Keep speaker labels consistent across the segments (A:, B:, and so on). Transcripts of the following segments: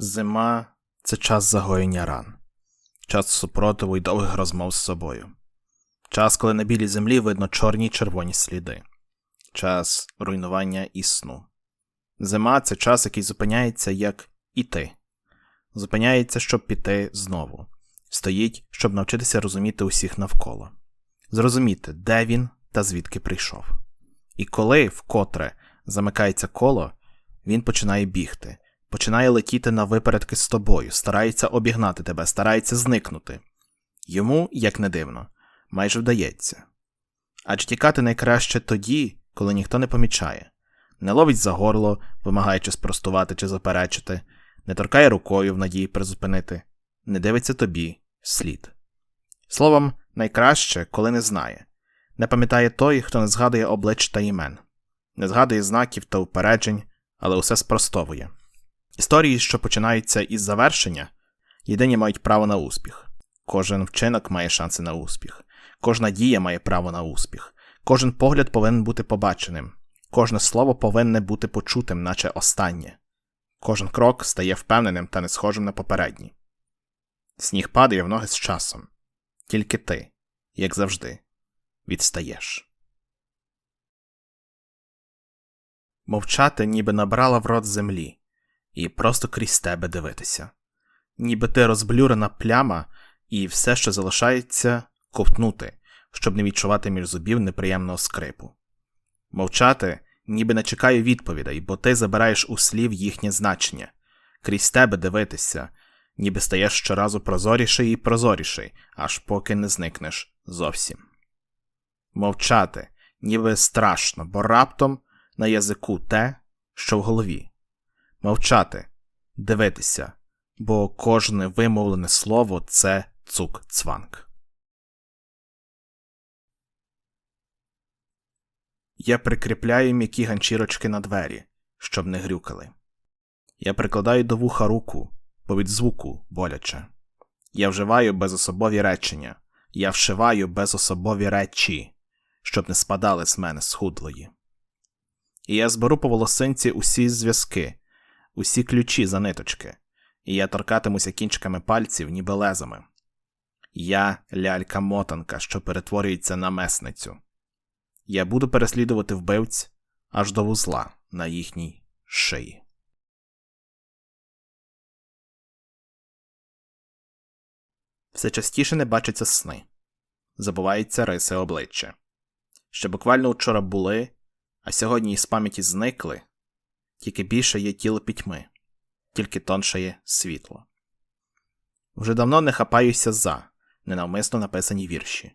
A: Зима це час загоєння ран, час супротиву й довгих розмов з собою, час, коли на білій землі видно чорні й червоні сліди, час руйнування і сну. Зима це час, який зупиняється, як іти, зупиняється, щоб піти знову, стоїть, щоб навчитися розуміти усіх навколо, зрозуміти, де він та звідки прийшов. І коли вкотре замикається коло, він починає бігти починає летіти на випередки з тобою, старається обігнати тебе, старається зникнути. Йому, як не дивно, майже вдається. Адже тікати найкраще тоді, коли ніхто не помічає, не ловить за горло, вимагаючи спростувати чи заперечити, не торкає рукою в надії призупинити, не дивиться тобі вслід. Словом, найкраще, коли не знає, не пам'ятає той, хто не згадує облич та імен, не згадує знаків та упереджень, але усе спростовує. Історії, що починаються із завершення, єдині мають право на успіх. Кожен вчинок має шанси на успіх, кожна дія має право на успіх, кожен погляд повинен бути побаченим, кожне слово повинне бути почутим, наче останнє. Кожен крок стає впевненим та не схожим на попередній. Сніг падає в ноги з часом. Тільки ти, як завжди, відстаєш. Мовчати ніби набрала в рот землі і просто крізь тебе дивитися. Ніби ти розблюрена пляма, і все, що залишається, ковтнути, щоб не відчувати між зубів неприємного скрипу. Мовчати, ніби не чекаю відповідей, бо ти забираєш у слів їхнє значення, крізь тебе дивитися, ніби стаєш щоразу прозоріший і прозоріший, аж поки не зникнеш зовсім. Мовчати, ніби страшно, бо раптом на язику те, що в голові мовчати, дивитися, бо кожне вимовлене слово це цук цванг. Я прикріпляю м'які ганчірочки на двері, щоб не грюкали. Я прикладаю до вуха руку, бо від звуку боляче. Я вживаю безособові речення, я вшиваю безособові речі, щоб не спадали з мене схудлої. І я зберу по волосинці усі зв'язки, усі ключі за ниточки, і я торкатимуся кінчиками пальців, ніби лезами. Я лялька мотанка, що перетворюється на месницю. Я буду переслідувати вбивць аж до вузла на їхній шиї. Все частіше не бачаться сни, забуваються риси обличчя. Що буквально вчора були, а сьогодні із пам'яті зникли, тільки більше є тіло пітьми, тільки тонше є світло. Вже давно не хапаюся за ненавмисно написані вірші.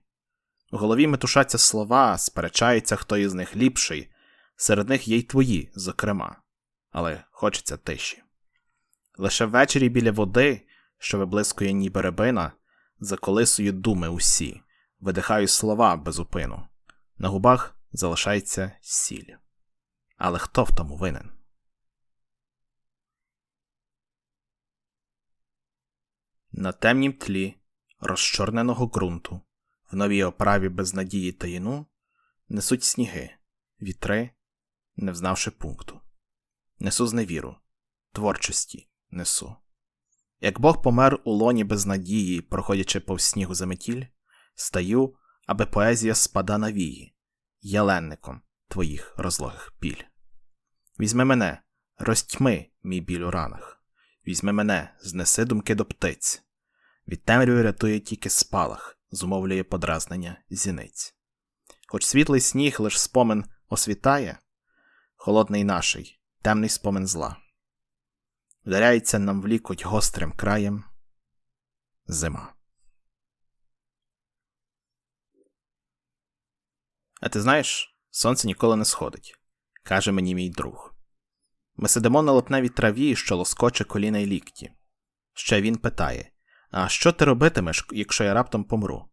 A: У голові метушаться слова, сперечаються, хто із них ліпший, серед них є й твої, зокрема, але хочеться тиші. Лише ввечері біля води, що виблискує ніби рибина, заколисую думи усі, видихаю слова без упину. На губах залишається сіль. Але хто в тому винен? На темнім тлі розчорненого ґрунту, в новій оправі без надії та іну, несуть сніги, вітри, не взнавши пункту. Несу зневіру, творчості несу. Як Бог помер у лоні без надії, проходячи повз снігу заметіль, стаю, аби поезія спада на вії, яленником твоїх розлогих піль. Візьми мене, розтьми мій біль у ранах. Візьми мене, знеси думки до птиць. Від темряви рятує тільки спалах, зумовлює подразнення зіниць. Хоч світлий сніг лиш спомин освітає, холодний наший, темний спомин зла. Вдаряється нам в лікоть гострим краєм зима. А ти знаєш, сонце ніколи не сходить, каже мені мій друг. Ми сидимо на липневій траві, що лоскоче коліна й лікті. Ще він питає А що ти робитимеш, якщо я раптом помру?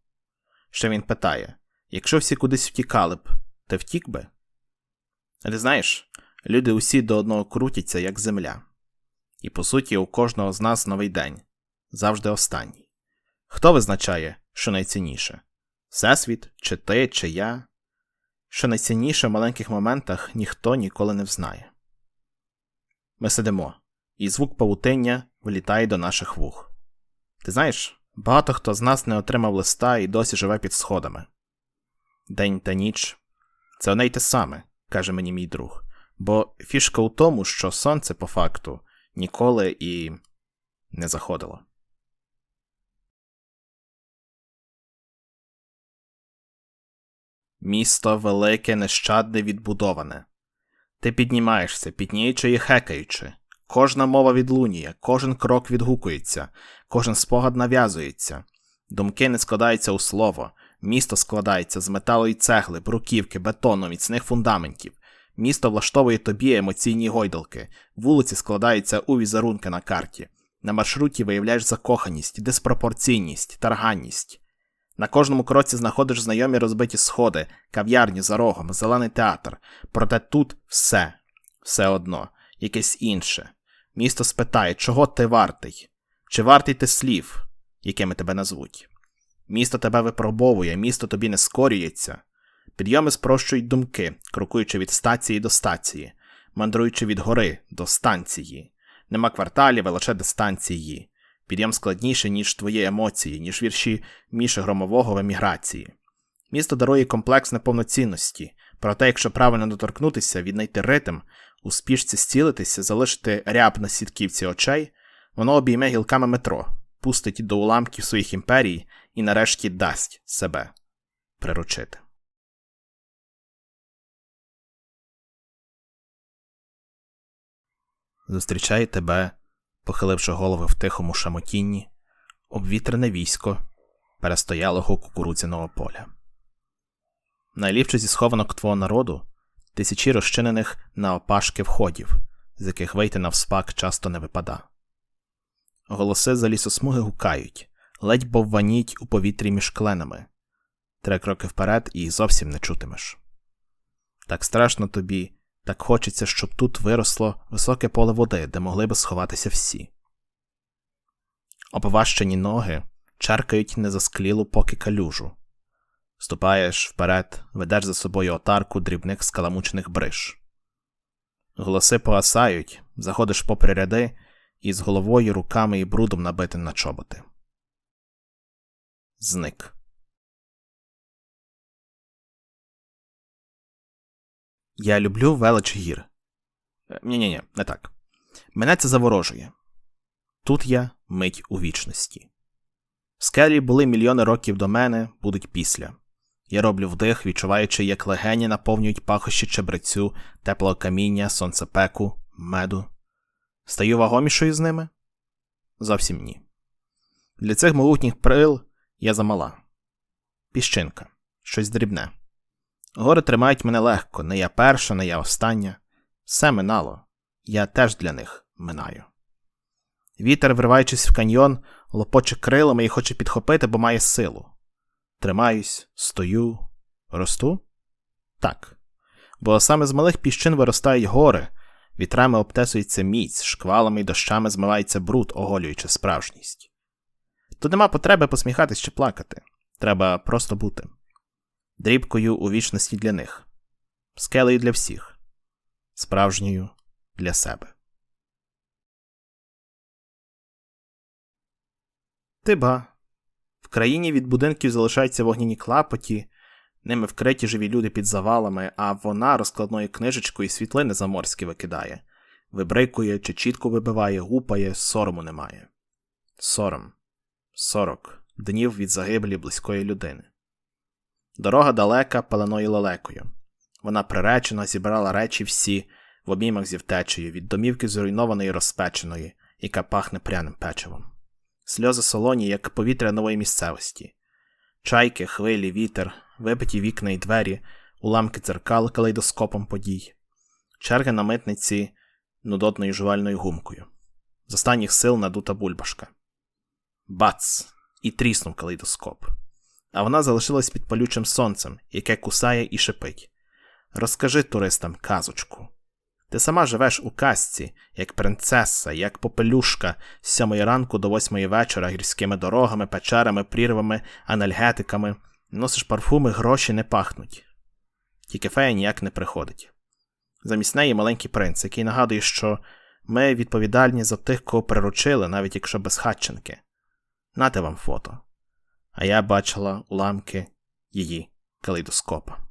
A: Ще він питає Якщо всі кудись втікали б, ти втік би? Ти знаєш, люди усі до одного крутяться, як земля. І по суті, у кожного з нас новий день завжди останній. Хто визначає, що найцінніше? Всесвіт, чи ти, чи я? Що найцінніше в маленьких моментах ніхто ніколи не взнає. Ми сидимо, і звук павутиння влітає до наших вух. Ти знаєш, багато хто з нас не отримав листа і досі живе під сходами. День та ніч це одне й те саме, каже мені мій друг, бо фішка у тому, що сонце по факту ніколи і не заходило. Місто велике, нещадне, відбудоване. Ти піднімаєшся, пітніючи і хекаючи. Кожна мова відлунює, кожен крок відгукується, кожен спогад нав'язується. Думки не складаються у слово, місто складається з металу і цегли, бруківки, бетону, міцних фундаментів. Місто влаштовує тобі емоційні гойдалки, вулиці складаються у візерунки на карті. На маршруті виявляєш закоханість, диспропорційність, тарганність. На кожному кроці знаходиш знайомі розбиті сходи, кав'ярні за рогом, зелений театр. Проте тут все, все одно, якесь інше. Місто спитає, чого ти вартий, чи вартий ти слів, якими тебе назвуть. Місто тебе випробовує, місто тобі не скорюється. Підйоми спрощують думки, крокуючи від стації до стації, мандруючи від гори до станції. Нема кварталів, а лише дистанції. Підйом складніший, ніж твої емоції, ніж вірші Міші Громового в еміграції. Місто дарує комплекс неповноцінності, проте, якщо правильно доторкнутися, віднайти ритм, у спішці зцілитися, залишити ряб на сітківці очей, воно обійме гілками метро, пустить до уламків своїх імперій і нарешті дасть себе приручити. Зустрічає тебе, похиливши голови в тихому шамотінні, обвітрене військо перестоялого кукурудзяного поля. Найліпше зі схованок твого народу тисячі розчинених на опашки входів, з яких вийти навспак часто не випада. Голоси за лісосмуги гукають, ледь бовваніть у повітрі між кленами. Три кроки вперед і зовсім не чутимеш. Так страшно тобі, так хочеться, щоб тут виросло високе поле води, де могли би сховатися всі. Обващені ноги черкають незасклілу поки калюжу. Ступаєш вперед, ведеш за собою отарку дрібних скаламучених бриш. Голоси погасають, заходиш попри ряди і з головою, руками і брудом набитим на чоботи. Зник. Я люблю велич гір. Ні, ні, ні, не так. Мене це заворожує. Тут я мить у вічності. Скелі були мільйони років до мене, будуть після. Я роблю вдих, відчуваючи, як легені наповнюють пахощі чебрецю, теплого каміння, сонцепеку, меду. Стаю вагомішою з ними? Зовсім ні. Для цих могутніх прил я замала. Піщинка, щось дрібне. Гори тримають мене легко, не я перша, не я остання. Все минало. Я теж для них минаю. Вітер, вриваючись в каньйон, лопоче крилами і хоче підхопити, бо має силу. Тримаюсь, стою, росту? Так. Бо саме з малих піщин виростають гори, вітрами обтесується міць, шквалами й дощами змивається бруд, оголюючи справжність. Тут нема потреби посміхатись чи плакати. Треба просто бути. Дрібкою у вічності для них, скелею для всіх, справжньою для себе. Тиба. В країні від будинків залишаються вогняні клапоті, ними вкриті живі люди під завалами, а вона розкладною книжечкою світлини заморські викидає, вибрикує чи чітко вибиває, гупає, сорому немає. Сором. Сорок днів від загибелі близької людини. Дорога далека, паленою лелекою. Вона приречено зібрала речі всі в обіймах зі втечею від домівки зруйнованої розпеченої, яка пахне пряним печивом сльози солоні, як повітря нової місцевості, чайки, хвилі, вітер, вибиті вікна й двері, уламки дзеркал калейдоскопом подій, черги на митниці нудотною жувальною гумкою, з останніх сил надута бульбашка. Бац! І тріснув калейдоскоп. А вона залишилась під палючим сонцем, яке кусає і шипить. Розкажи туристам казочку. Ти сама живеш у казці, як принцеса, як попелюшка з сьомої ранку до восьмої вечора гірськими дорогами, печерами, прірвами, анальгетиками, носиш парфуми, гроші не пахнуть. Тільки фея ніяк не приходить. Замість неї маленький принц, який нагадує, що Ми відповідальні за тих, кого приручили, навіть якщо без хатченки. Нате вам фото. А я бачила уламки її калейдоскопа.